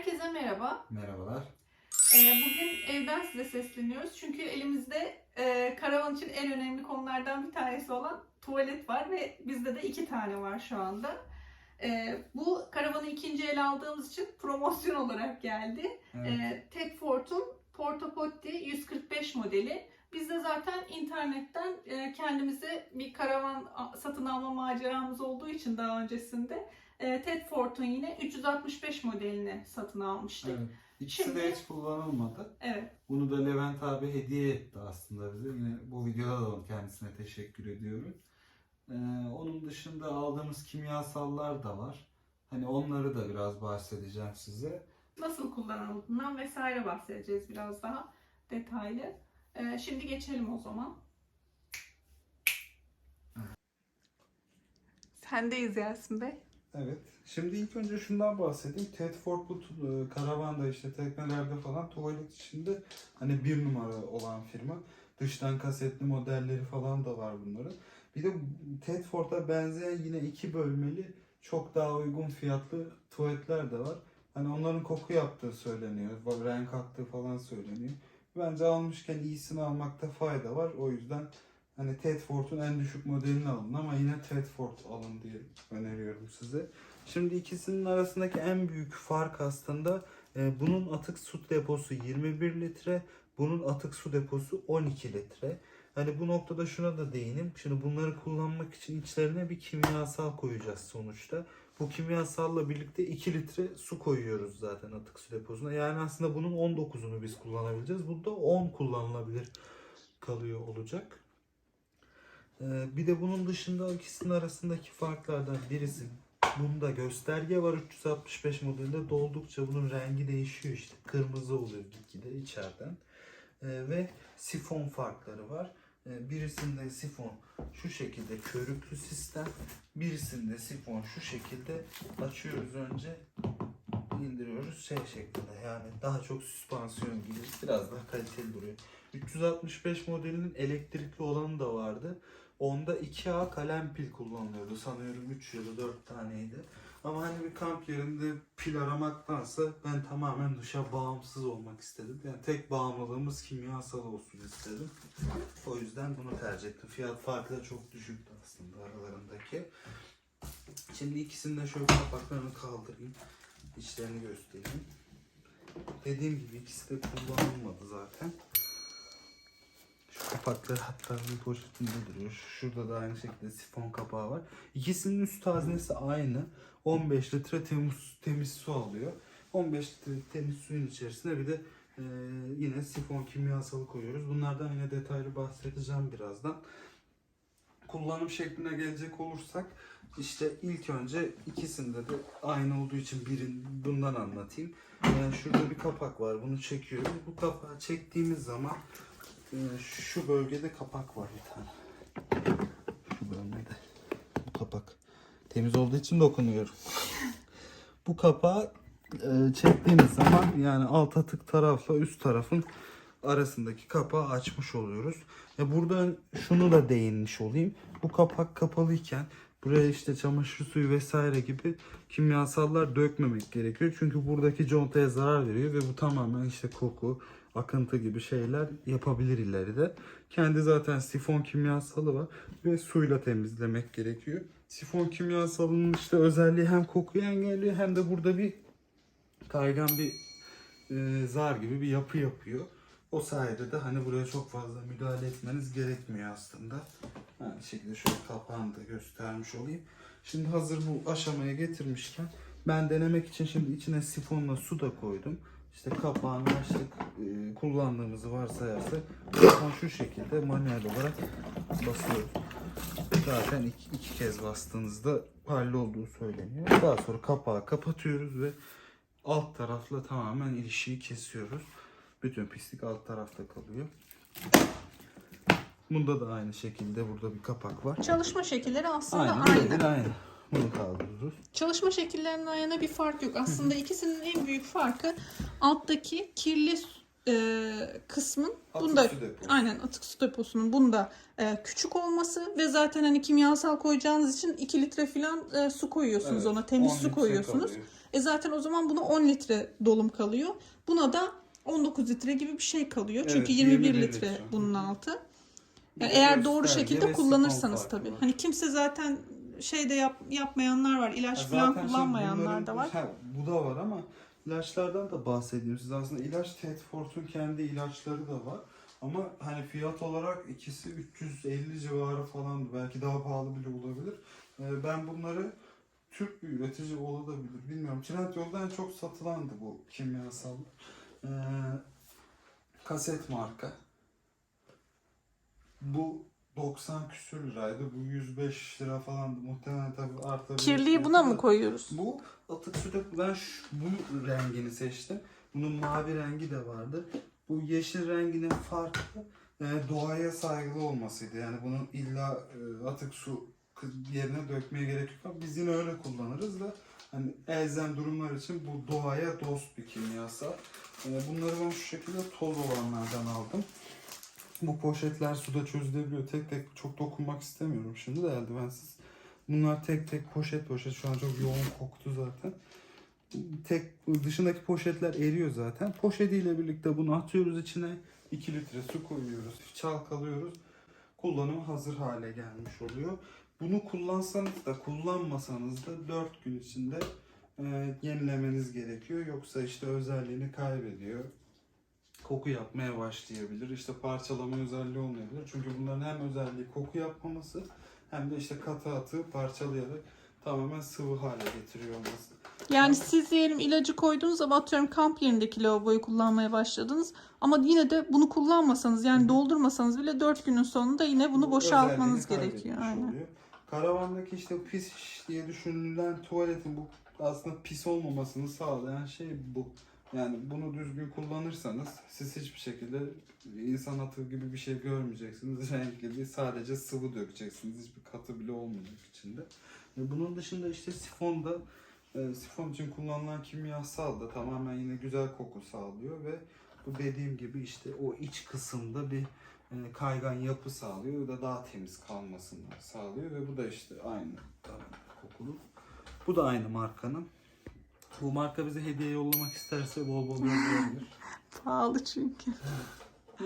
Herkese merhaba. Merhabalar. Ee, bugün evden size sesleniyoruz. Çünkü elimizde e, karavan için en önemli konulardan bir tanesi olan tuvalet var ve bizde de iki tane var şu anda. Ee, bu karavanı ikinci el aldığımız için promosyon olarak geldi. Evet. Ee, Tedford'un Porta Potty 145 modeli. Biz de zaten internetten e, kendimize bir karavan satın alma maceramız olduğu için daha öncesinde e, Tedford'un yine 365 modelini satın almıştık. evet. İkisi Şimdi- de hiç kullanılmadı. Evet. Bunu da Levent abi hediye etti aslında bize. Yine bu videoda da kendisine teşekkür ediyorum. Ee, onun dışında aldığımız kimyasallar da var. Hani onları da biraz bahsedeceğim size. Nasıl kullanıldığından vesaire bahsedeceğiz biraz daha detaylı. E, şimdi geçelim o zaman. Sendeyiz Yasin Bey. Evet. Şimdi ilk önce şundan bahsedeyim. Tedford bu tu- e, karavanda işte teknelerde falan tuvalet içinde hani bir numara olan firma. Dıştan kasetli modelleri falan da var bunların. Bir de Tedford'a benzeyen yine iki bölmeli çok daha uygun fiyatlı tuvaletler de var. Hani onların koku yaptığı söyleniyor. Renk attığı falan söyleniyor. Bence almışken iyisini almakta fayda var. O yüzden hani Tedford'un en düşük modelini alın ama yine Tedford alın diye öneriyorum size. Şimdi ikisinin arasındaki en büyük fark aslında e, bunun atık su deposu 21 litre, bunun atık su deposu 12 litre. Hani bu noktada şuna da değineyim. Şimdi bunları kullanmak için içlerine bir kimyasal koyacağız sonuçta. Bu kimyasalla birlikte 2 litre su koyuyoruz zaten atık su deposuna. Yani aslında bunun 19'unu biz kullanabileceğiz. Bunda 10 kullanılabilir kalıyor olacak. Ee, bir de bunun dışında ikisinin arasındaki farklardan birisi bunda gösterge var 365 modelinde doldukça bunun rengi değişiyor işte kırmızı oluyor gitgide içeriden Ee, ve sifon farkları var. Ee, birisinde sifon şu şekilde körüklü sistem birisinde sifon şu şekilde açıyoruz önce indiriyoruz şey şeklinde yani daha çok süspansiyon gibi biraz daha kaliteli duruyor. 365 modelinin elektrikli olanı da vardı. Onda 2A kalem pil kullanılıyordu. Sanıyorum 3 ya da 4 taneydi. Ama hani bir kamp yerinde pil aramaktansa ben tamamen dışa bağımsız olmak istedim. Yani tek bağımlılığımız kimyasal olsun istedim. O yüzden bunu tercih ettim. Fiyat farkı da çok düşüktü aslında aralarındaki. Şimdi ikisini de şöyle kapaklarını kaldırayım. İçlerini göstereyim. Dediğim gibi ikisi de kullanılmadı zaten. Kapakları hatta bir poşetinde duruyor. Şurada da aynı şekilde sifon kapağı var. İkisinin üst haznesi aynı. 15 litre temiz, temiz su alıyor. 15 litre temiz suyun içerisine bir de e, yine sifon kimyasalı koyuyoruz. Bunlardan yine detaylı bahsedeceğim birazdan. Kullanım şekline gelecek olursak işte ilk önce ikisinde de aynı olduğu için birin bundan anlatayım. Yani şurada bir kapak var. Bunu çekiyoruz. Bu kapağı çektiğimiz zaman şu bölgede kapak var bir tane. Şu bölgede. Bu kapak. Temiz olduğu için dokunuyorum. Bu kapağı e, çektiğimiz zaman yani alt atık tarafla üst tarafın arasındaki kapağı açmış oluyoruz. E burada şunu da değinmiş olayım. Bu kapak kapalıyken buraya işte çamaşır suyu vesaire gibi kimyasallar dökmemek gerekiyor. Çünkü buradaki contaya zarar veriyor ve bu tamamen işte koku, akıntı gibi şeyler yapabilir ileride. Kendi zaten sifon kimyasalı var ve suyla temizlemek gerekiyor. Sifon kimyasalının işte özelliği hem kokuyu engelliyor hem de burada bir kaygan bir e, zar gibi bir yapı yapıyor. O sayede de hani buraya çok fazla müdahale etmeniz gerekmiyor aslında. Aynı şekilde şöyle kapağını da göstermiş olayım. Şimdi hazır bu aşamaya getirmişken ben denemek için şimdi içine sifonla su da koydum. İşte kapağını açtık. Ee, kullandığımızı varsayarsak şu şekilde manuel olarak basıyoruz. Zaten iki, iki kez bastığınızda hallolduğu söyleniyor. Daha sonra kapağı kapatıyoruz ve alt tarafla tamamen ilişiği kesiyoruz. Bütün pislik alt tarafta kalıyor. Bunda da aynı şekilde burada bir kapak var. Çalışma şekilleri aslında aynı. aynı. Bunu kaldırıyoruz. Çalışma şekillerinden yana bir fark yok. Aslında ikisinin en büyük farkı alttaki kirli e, kısmın Atık bunda su deposu. aynen atık su deposunun bunda e, küçük olması ve zaten hani kimyasal koyacağınız için 2 litre falan e, su koyuyorsunuz Evet, ona temiz 10 su litre koyuyorsunuz. kalıyor. E zaten o zaman buna 10 litre dolum kalıyor. Buna da 19 litre gibi bir şey kalıyor. Çünkü Evet, 21, 21 litre, litre. bunun altı. Yani eğer doğru gösterge şekilde ve sifon kullanırsanız farkı tabii. var. Hani kimse zaten şeyde yap, yapmayanlar var. ilaç falan zaten şimdi kullanmayanlar da var. Ha, bu da var ama ilaçlardan da bahsedeyim size. Aslında ilaç Tedford'un kendi ilaçları da var. Ama hani fiyat olarak ikisi 350 civarı falan belki daha pahalı bile olabilir. Ee, ben bunları Türk bir üretici olabilir bilmiyorum. Trendyol'da en çok satılandı bu kimyasal. Ee, kaset marka. Bu 90 küsür liraydı. Bu 105 lira falandı. Muhtemelen tabii artabilir. Kirliyi buna mı koyuyoruz? Bu atık suda ben şu, bu rengini seçtim. Bunun mavi rengi de vardı. Bu yeşil renginin farkı e, doğaya saygılı olmasıydı. Yani bunun illa e, atık su yerine dökmeye gerek yok. ama Biz yine öyle kullanırız da hani elzem durumlar için bu doğaya dost bir kimyasal. E, bunları ben şu şekilde toz olanlardan aldım. Bu poşetler suda çözülebiliyor. Tek tek çok dokunmak istemiyorum şimdi de eldivensiz. Bunlar tek tek poşet poşet. Şu an çok yoğun koktu zaten. Tek dışındaki poşetler eriyor zaten. Poşetiyle birlikte bunu atıyoruz içine. 2 litre su koyuyoruz. Çalkalıyoruz. Kullanıma hazır hale gelmiş oluyor. Bunu kullansanız da kullanmasanız da 4 gün içinde e, yenilemeniz gerekiyor. Yoksa işte özelliğini kaybediyor. Koku yapmaya başlayabilir. İşte parçalama özelliği olmayabilir. Çünkü bunların hem özelliği koku yapmaması hem de işte katı atı parçalayarak tamamen sıvı hale getiriyor olması. Yani siz diyelim ilacı koyduğunuz zaman atıyorum kamp yerindeki lavaboyu kullanmaya başladınız. Ama yine de bunu kullanmasanız yani doldurmasanız bile 4 günün sonunda yine bunu Bu boşaltmanız özelliğini gerekiyor. kaybetmiş Aynen. oluyor. Karavandaki işte pis diye düşünülen tuvaletin bu aslında pis olmamasını sağlayan şey bu. Yani bunu düzgün kullanırsanız siz hiçbir şekilde insan atı gibi bir şey görmeyeceksiniz. Renkli değil sadece sıvı dökeceksiniz. Hiçbir katı bile olmayacak içinde. Bunun dışında işte sifonda e, sifon için kullanılan kimyasal da tamamen yine güzel koku sağlıyor ve bu dediğim gibi işte o iç kısımda bir e, kaygan yapı sağlıyor da daha temiz kalmasını sağlıyor ve bu da işte aynı kokulu. Bu da aynı markanın. Bu marka bize hediye yollamak isterse bol bol gönderebilir. Pahalı çünkü.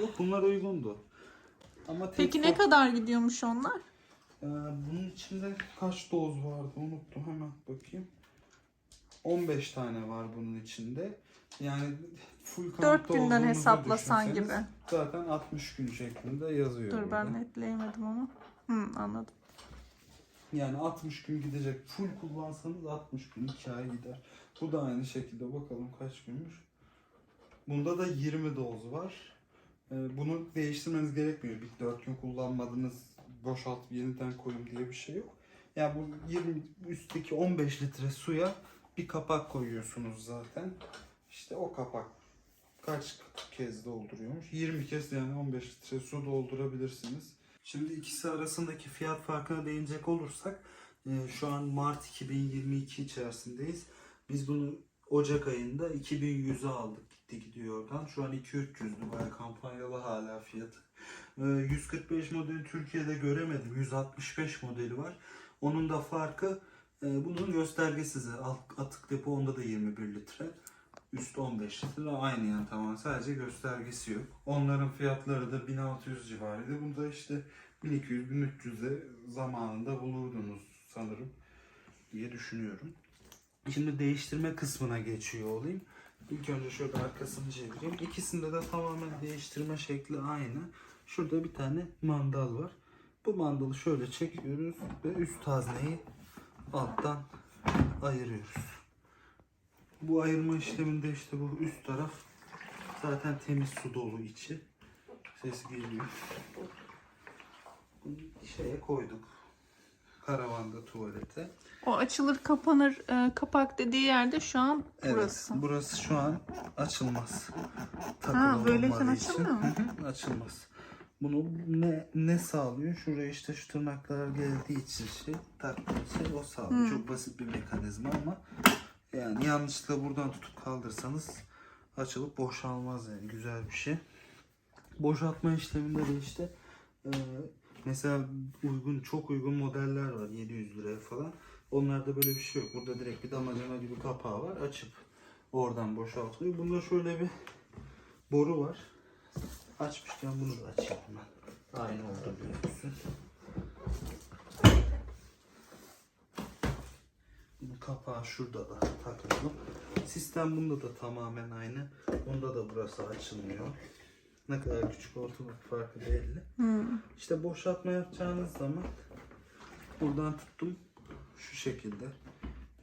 Yok bunlar uygundu. Ama tek Peki ne kadar gidiyormuş onlar? Ee, bunun içinde kaç doz vardı unuttum hemen bakayım. 15 tane var bunun içinde. Yani full 4 kampta günden hesaplasan gibi. Zaten 60 gün şeklinde yazıyor. Dur burada. ben netleyemedim onu. Hı, anladım. Yani 60 gün gidecek. Full kullansanız 60 gün 2 ay gider. Bu da aynı şekilde bakalım kaç günmüş. Bunda da 20 doz var. Ee, Bunu değiştirmeniz gerekmiyor. Bir 4 gün kullanmadınız boşalt yeniden koyun diye bir şey yok. Yani bu 20 üstteki 15 litre suya bir kapak koyuyorsunuz zaten. İşte o kapak kaç kez dolduruyormuş? 20 kez yani 15 litre su doldurabilirsiniz. Şimdi ikisi arasındaki fiyat farkına değinecek olursak e, şu an Mart 2022 içerisindeyiz. Biz bunu Ocak ayında 2100'e aldık gitti gidiyor oradan. Şu an 2-300'dü bayağı kampanyalı hala fiyatı. E, 145 modeli Türkiye'de göremedim. 165 modeli var. Onun da farkı e, bunun göstergesiz. Alt- Atık depo onda da 21 litre. Üst 15 litre aynı yani tamamen sadece göstergesi yok. Onların fiyatları da 1600 civarıydı. Bunda işte 1200-1300'e zamanında bulurdunuz sanırım diye düşünüyorum. Şimdi değiştirme kısmına geçiyor olayım. İlk önce şöyle arkasını çevireyim. İkisinde de tamamen değiştirme şekli aynı. Şurada bir tane mandal var. Bu mandalı şöyle çekiyoruz ve üst hazneyi alttan ayırıyoruz. Bu ayırma işleminde işte bu üst taraf zaten temiz su dolu içi. Ses geliyor. Bunu şeye koyduk. Karavanda tuvalete. O açılır kapanır e, kapak dediği yerde şu an Evet, burası. burası şu an açılmaz. Takılı Ha, böyleyken açılmıyor mu? Açılmaz. Bunu ne ne sağlıyor? Şuraya işte şu tırnaklar geldiği için şey, taktığı şey o sağlıyor. Hı. Çok basit bir mekanizma ama yani yanlışlıkla buradan tutup kaldırsanız açılıp boşalmaz yani güzel bir şey. Boşaltma işleminde de işte e, mesela uygun çok uygun modeller var 700 liraya falan. Onlarda böyle bir şey yok. Burada direkt bir damacana gibi kapağı var. Açıp oradan boşaltılıyor. Bunda şöyle bir boru var. Açmışken bunu da açayım hemen. Aynı oldu görüyorsun. Kapağı şurada da takılı. Sistem bunda da tamamen aynı. Bunda da burası açılmıyor. Ne kadar küçük ortalık farkı belli. Hmm. İşte boşaltma yapacağınız zaman buradan tuttum şu şekilde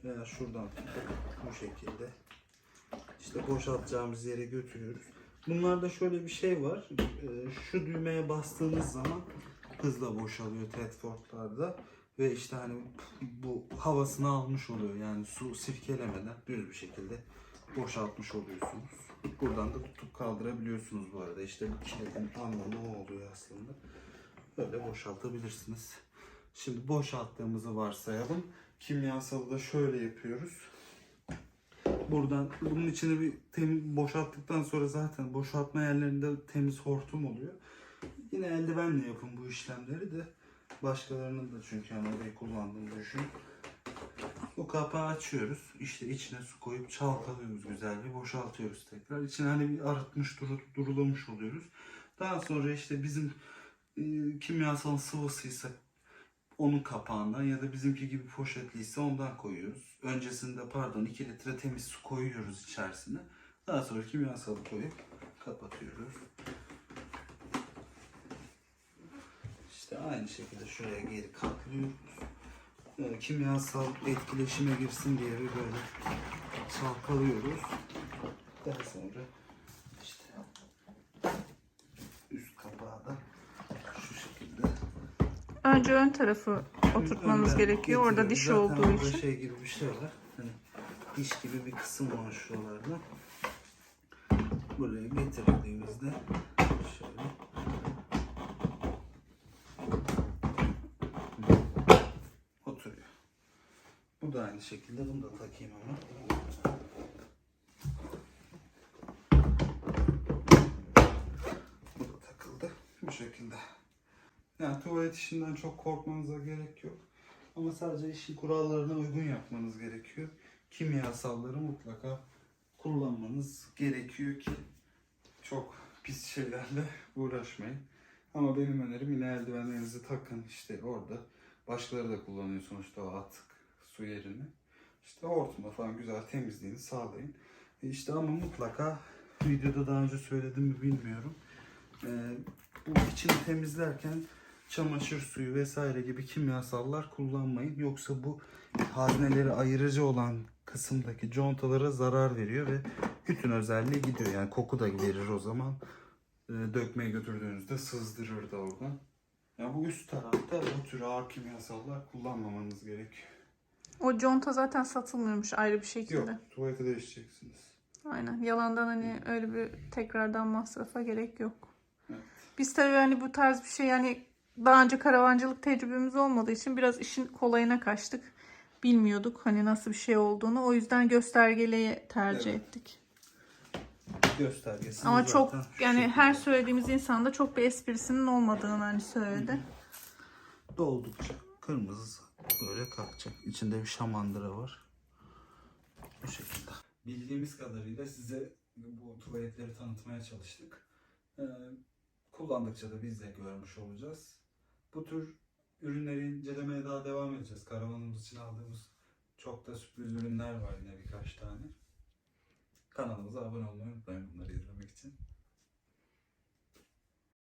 veya şuradan tuttum bu şekilde. İşte boşaltacağımız yere götürüyoruz. Bunlarda şöyle bir şey var. Ee, Şu düğmeye bastığınız zaman hızla boşalıyor Tedford'larda ve işte hani bu havasını almış oluyor. Yani su sirkelemeden düz bir şekilde boşaltmış oluyorsunuz. Buradan da tutup kaldırabiliyorsunuz bu arada. İşte bu kilidin anlamı o oluyor aslında. Böyle boşaltabilirsiniz. Şimdi boşalttığımızı varsayalım. Kimyasalı da şöyle yapıyoruz. Buradan bunun içine bir temiz boşalttıktan sonra zaten boşaltma yerlerinde temiz hortum oluyor. Yine eldivenle yapın bu işlemleri de. Başkalarının da çünkü hani orayı kullandığını düşün. Bu kapağı açıyoruz. İşte içine su koyup çalkalıyoruz güzel bir boşaltıyoruz tekrar. İçine hani bir arıtmış duru, durulamış oluyoruz. Daha sonra işte bizim e, kimyasal sıvısıysa onun kapağından ya da bizimki gibi poşetliyse ondan koyuyoruz. Öncesinde pardon 2 litre temiz su koyuyoruz içerisine. Daha sonra kimyasalı koyup kapatıyoruz. İşte aynı şekilde şuraya geri katlıyoruz. Ee, kimyasal etkileşime girsin diye böyle çalkalıyoruz. Daha sonra işte üst kapağı da şu şekilde Önce ön tarafı oturtmamız gerekiyor. Orada diş Zaten olduğu orada için. şey gibi bir şey var. Hani diş gibi bir kısım var şuralarda. Buraya getirdiğimizde şöyle oturuyor. Bu da aynı şekilde. Bunu da takayım ama. Bu da takıldı. Bu şekilde. Yani tuvalet işinden çok korkmanıza gerek yok. Ama sadece işin kurallarına uygun yapmanız gerekiyor. Kimyasalları mutlaka kullanmanız gerekiyor ki çok pis şeylerle uğraşmayın. Ama benim önerim yine eldivenlerinizi takın işte orada. Başkaları da kullanıyor sonuçta o atık su yerini. İşte hortumla falan güzel temizliğini sağlayın. E işte ama mutlaka videoda daha önce söyledim mi bilmiyorum. Ee, bu içini temizlerken çamaşır suyu vesaire gibi kimyasallar kullanmayın. Yoksa bu hazneleri ayırıcı olan kısımdaki contalara zarar veriyor ve bütün özelliği gidiyor. Yani koku da verir o zaman. Ee, dökmeye götürdüğünüzde sızdırır da oradan. Yani bu üst tarafta bu tür ağır kimyasallar kullanmamanız gerekiyor. O conta zaten satılmıyormuş ayrı bir şekilde. Yok, tuvalete değişeceksiniz. Aynen. Yalandan hani öyle bir tekrardan masrafa gerek yok. Evet. Biz tabii hani bu tarz bir şey yani daha önce karavancılık tecrübemiz olmadığı için biraz işin kolayına kaçtık. Bilmiyorduk hani nasıl bir şey olduğunu. O yüzden göstergeliği tercih Evet. ettik. Göstergesi Ama çok yani şekilde. her söylediğimiz insan da çok bir esprisinin olmadığını hani söyledi. doldukça kırmızı böyle kalkacak. İçinde bir şamandıra var. Bu şekilde. Bildiğimiz kadarıyla size bu tuvaletleri tanıtmaya çalıştık. Ee, kullandıkça da biz de görmüş olacağız. Bu tür ürünleri incelemeye daha devam edeceğiz. Karavanımız için aldığımız çok da sürpriz ürünler var yine birkaç tane. Kanalımıza abone olmayı unutmayın bunları izlemeyi.